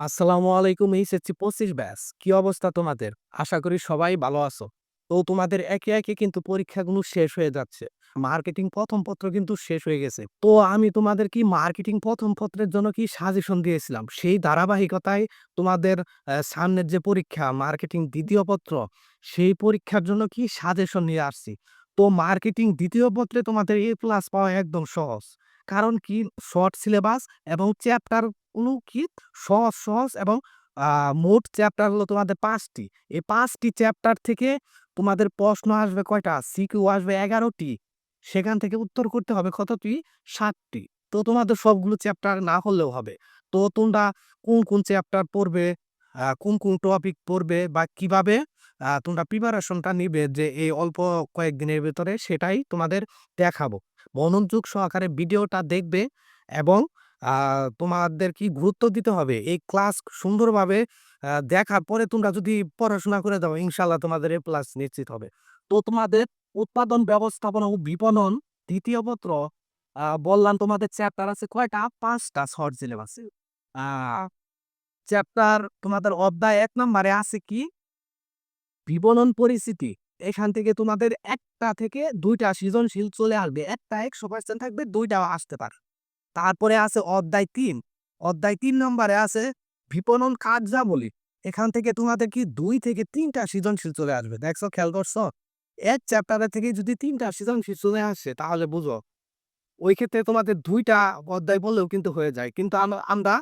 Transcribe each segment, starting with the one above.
আসসালামু আলাইকুম এই এইচএসসি পঁচিশ ব্যাস কি অবস্থা তোমাদের? আশা করি সবাই ভালো আছো। তো তোমাদের একে, একে কিন্তু পরীক্ষাগুলো শেষ হয়ে যাচ্ছে। মার্কেটিং প্রথম পত্র কিন্তু শেষ হয়ে গেছে। তো আমি তোমাদের কি মার্কেটিং প্রথম পত্রের জন্য কি সাজেশন দিয়েছিলাম। সেই ধারাবাহিকতায় তোমাদের সামনের যে পরীক্ষা মার্কেটিং দ্বিতীয় পত্র, সেই পরীক্ষার জন্য কি সাজেশন নিয়ে আসছি। তো মার্কেটিং দ্বিতীয় পত্রে তোমাদের এ প্লাস পাওয়া একদম সহজ। কারণ কি শর্ট সিলেবাস এবং চ্যাপ্টার গুলো কি সহজ, সহজ এবং মোট চ্যাপ্টার হলো তোমাদের পাঁচটি এই পাঁচটি চ্যাপ্টার থেকে তোমাদের প্রশ্ন আসবে কয়টা? সিকিউ আসবে এগারোটি সেখান থেকে উত্তর করতে হবে কতটি? ৭ টি। তো তোমাদের সবগুলো চ্যাপ্টার না হলেও হবে। তো তোমরা কোন, কোন চ্যাপ্টার পড়বে, কোন, কোন টপিক পড়বে বা কীভাবে তোমরা প্রিপারেশনটা নিবে যে এই অল্প কয়েকদিনের ভেতরে সেটাই তোমাদের দেখাবো। মনোযোগ সহকারে ভিডিওটা দেখবে এবং তোমাদের কি গুরুত্ব দিতে হবে। এই ক্লাস সুন্দরভাবে দেখার পরে তোমরা যদি পড়াশোনা করে দাও ইনশাল্লাহ তোমাদের এ প্লাস নিশ্চিত হবে। তো তোমাদের উৎপাদন ব্যবস্থাপনা ও বিপণন ২য় পত্র বললাম তোমাদের চ্যাপ্টার আছে কয়টা? পাঁচটা শর্ট সিলেবাসে। চ্যাপ্টার তোমাদের অধ্যায় এক নম্বরে আছে কি? বিপণন পরিস্থিতি। এখান থেকে তোমাদের একটা থেকে দুইটা সৃজনশীল চলে আসবে। ১ টা ১০০% থাকবে, ২ টাও আসতে পারে। তারপরে আছে অধ্যায় তিন অধ্যায় তিন নম্বরে আছে বিপণন কার্যাবলী। এখান থেকে তোমাদের কি দুই থেকে তিনটা সৃজনশীল চলে আসবে। দেখছ খেয়াল করছ? এক চ্যাপ্টারে থেকে যদি তিনটা সৃজনশীল চলে আসে তাহলে বুঝো। ওই ক্ষেত্রে তোমাদের দুইটা অধ্যায় বললেও কিন্তু হয়ে যায়। কিন্তু আমরা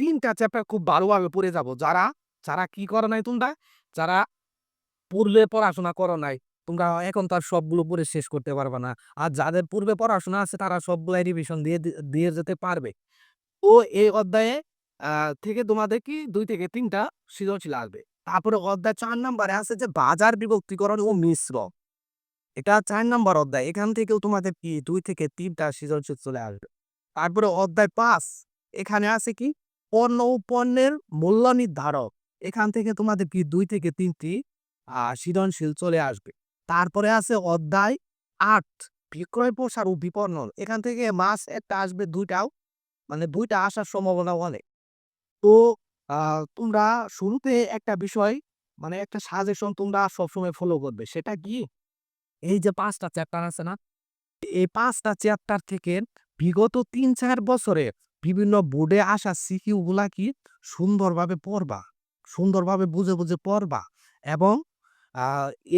তিনটা চ্যাপ্টার খুব ভালোভাবে পড়ে যাব যারা, যারা কি করো নাই তোমরা? যারা পড়লে পড়াশোনা করো নাই, তোমরা এখন তার সবগুলো পড়ে শেষ করতে পারবে না। আর যাদের পূর্বে পড়াশোনা আছে, তারা সবগুলাই রিভিশন দিয়ে দিয়ে যেতে পারবে। তো এই অধ্যায়ে থেকে তোমাদের কি ২ থেকে ৩ টা সৃজনশীল আসবে। তারপরে অধ্যায় ৪ নম্বরে আছে যে বাজার বিভক্তিকরণ ও মিশ্র। এটা চার নম্বর অধ্যায়। এখান থেকেও তোমাদের কি দুই থেকে তিনটা সৃজনশীল চলে আসবে। তারপরে অধ্যায় পাঁচ, এখানে আছে কি? পণ্য ও পণ্যের মূল্য নির্ধারক। এখান থেকে তোমাদের কি দুই থেকে ৩ টি আ, সৃজনশীল চলে আসবে। তারপরে আছে অধ্যায় আট বিক্রয় প্রসার ও বিপণন। এখান থেকে মাস একটা আসবে দুইটাও মানে দুইটা আসার সম্ভাবনা অনেক। তো তোমরা শুরুতে একটা বিষয় মানে একটা সাজেশন তোমরা সবসময় ফলো করবে। সেটা কি? এই যে পাঁচটা চ্যাপ্টার আছে না? এই পাঁচটা চ্যাপ্টার থেকে বিগত ৩-৪ বছরে বিভিন্ন বোর্ডে আসা সিকিউ গুলা কি সুন্দরভাবে পড়বা। সুন্দরভাবে বুঝে, বুঝে পড়বা এবং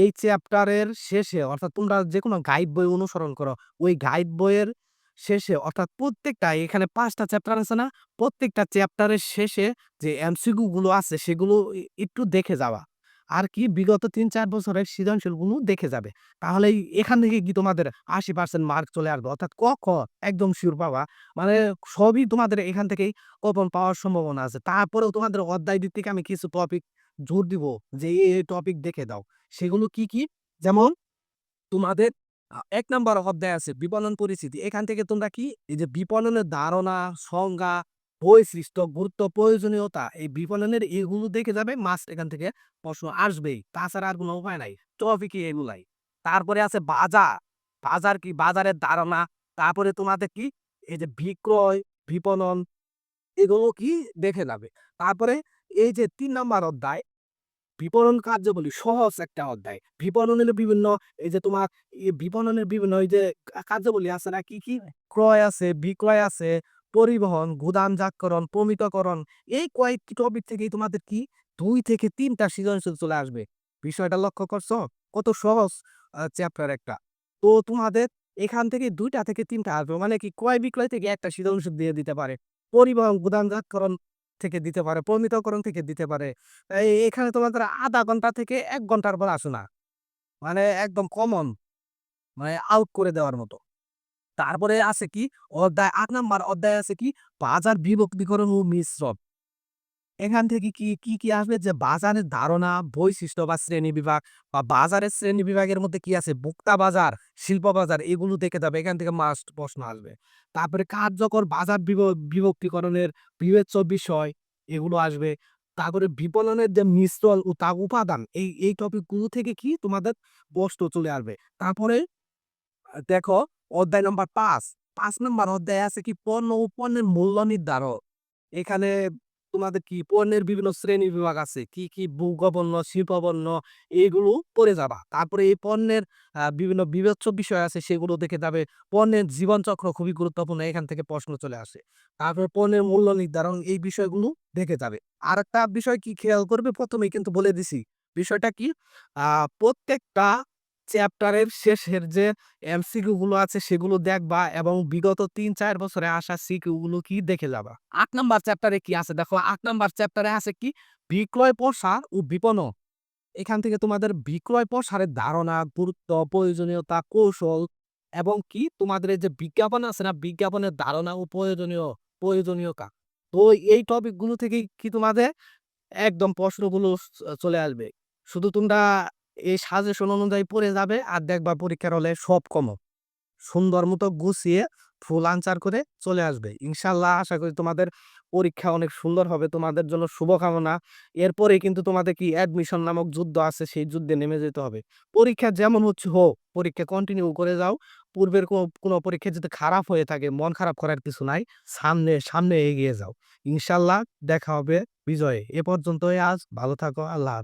এই চ্যাপ্টারের শেষে অর্থাৎ তোমরা যেকোনো গাইড বই অনুসরণ করো। ওই গাইড বইয়ের শেষে অর্থাৎ প্রত্যেকটা এখানে পাঁচটা চ্যাপ্টার আছে না? প্রত্যেকটা চ্যাপ্টারের শেষে যে এমসিকিউ গুলো আছে সেগুলো একটু দেখে যাওয়া। আর কি বিগত ৩-৪ বছরের সৃজনশীলগুলো দেখে যাবে। তাহলেই এখান থেকে কি তোমাদের ৮০% মার্ক চলে আসবে। অর্থাৎ ক, খ একদম সিউর পাওয়া মানে সবই তোমাদের এখান থেকেই কমন পাওয়ার সম্ভাবনা আছে। তারপরেও তোমাদের অধ্যায় ভিত্তিক আমি কিছু টপিক জোর দিব যে এই, টপিক দেখে দাও। সেগুলো কি, কি? যেমন তোমাদের ১ নাম্বার অধ্যায় আছে বিপণন পরিস্থিতি। এখান থেকে তোমরা কি এই যে বিপণনের ধারণা, সংজ্ঞা, বৈশিষ্ট্য, গুরুত্ব, প্রয়োজনীয়তা এই বিপণনের এগুলো দেখে যাবে মাস্ট এখান থেকে প্রশ্ন আসবেই। তাছাড়া আর কোনো উপায় নাই। টপিকই এগুলাই। তারপরে আছে বাজার। বাজার কি? বাজারের ধারণা। তারপরে তোমাদের কি? এই যে বিক্রয়, বিপণন এগুলো কি? দেখে যাবে। তারপরে এই যে ৩ নাম্বার অধ্যায় বিপণন কার্যাবলী সহজ একটা অধ্যায়। বিপণনের বিভিন্ন এই যে তোমার বিপণনের বিভিন্ন এই যে কার্যাবলী আছে না? কি, কি? ক্রয় আছে, বিক্রয় আছে, পরিবহন, গুদামজাতকরণ, প্রমিতকরণ এই কয়েকটি টপিক থেকেই তোমাদের কি ২ থেকে ৩ টা সৃজনশীল চলে আসবে। বিষয়টা লক্ষ্য করছ? কত সহজ চ্যাপ্টার একটা। তো তোমাদের এখান থেকে দুইটা থেকে তিনটা আসবে। মানে কি ক্রয় বিক্রয় থেকে একটা সৃজনশীল দিয়ে দিতে পারে। পরিবহন, গুদামজাতকরণ থেকে দিতে পারে, প্রমিতকরণ থেকে দিতে পারে। এখানে তোমাদের আধা ঘণ্টা থেকে এক ঘণ্টার পর আসো না। মানে একদম কমন মানে আউট করে দেওয়ার মতো। তারপরে আছে কি? অধ্যায় আট নাম্বার অধ্যায় আছে কি? বাজার বিভক্তিকরণ ও মিশ্রণ। এখান থেকে কি, কি, কি আসবে? যে বাজারের ধারণা, বৈশিষ্ট্য বা শ্রেণি বিভাগ বা বাজারের শ্রেণি বিভাগের মধ্যে কি আছে? ভোক্তা বাজার, শিল্প বাজার এগুলো দেখে যাবে। এখান থেকে মাস্ট প্রশ্ন আসবে। তারপরে কার্যকর বাজার বিভ বিভক্তিকরণের বিবেচ্য বিষয় এগুলো আসবে। তারপরে বিপণনের যে মিশ্রল ও তা উপাদান এই, এই টপিকগুলো থেকে কি তোমাদের প্রশ্ন চলে আসবে। তারপরে দেখো অধ্যায় নম্বর ৫, ৫ নাম্বার অধ্যায় আছে কি? পণ্য ও পণ্যের মূল্য নির্ধারণ। এখানে তোমাদের কি পণ্যের বিভিন্ন শ্রেণি বিভাগ আছে? কি কি ভূগপণ্য, শিল্পপণ্য, এগুলো পড়ে যাবা। তারপরে এই পণ্যের বিভিন্ন বিবেচ্য বিষয় আছে, সেগুলো দেখে যাবে। পণ্যের জীবনচক্র খুবই গুরুত্বপূর্ণ, এখান থেকে প্রশ্ন চলে আসে। তারপরে পণ্যের মূল্য নির্ধারণ, এই বিষয়গুলো দেখে যাবে। আর একটা বিষয় কি খেয়াল করবে? প্রথমেই কিন্তু বলে দিছি। বিষয়টা কি? প্রত্যেকটা চ্যাপ্টারের শেষের যে এমসিকিউ গুলো আছে সেগুলো দেখবা এবং বিগত তিন চার বছরে আসা সিকিউ গুলো কি দেখে যাবা। আট নাম্বার চ্যাপ্টারে কি আছে? দেখো, আট নাম্বার চ্যাপ্টারে আছে কি? বিক্রয় প্রসার ও বিপণন। এখান থেকে তোমাদের বিক্রয় প্রসারের ধারণা, গুরুত্ব, প্রয়োজনীয়তা, কৌশল এবং কি তোমাদের যে বিজ্ঞাপন আছে না, বিজ্ঞাপনের ধারণা ও প্রয়োজনীয়, প্রয়োজনীয়তা। তো এই টপিকগুলো থেকে কি তোমাদের একদম প্রশ্নগুলো চলে আসবে। শুধু তোমরা এই সাজেশন অনুযায়ী পড়ে যাবে আর দেখবা পরীক্ষার হলে সব কম সুন্দর মতো গুছিয়ে ফুল আনসার করে চলে আসবে। ইনশাল্লাহ আশা করি তোমাদের পরীক্ষা অনেক সুন্দর হবে। তোমাদের জন্য শুভকামনা। এরপরে কিন্তু তোমাদের কি অ্যাডমিশন নামক যুদ্ধ আছে, সেই যুদ্ধে নেমে যেতে হবে। পরীক্ষা যেমন হচ্ছে হোক, পরীক্ষা কন্টিনিউ করে যাও। পূর্বের কোনো পরীক্ষা যদি খারাপ হয়ে থাকে, মন খারাপ করার কিছু নাই, সামনে সামনে এগিয়ে যাও। ইনশাল্লাহ দেখা হবে বিজয়ে। এ পর্যন্তই আজ। ভালো থাকো। আল্লাহ।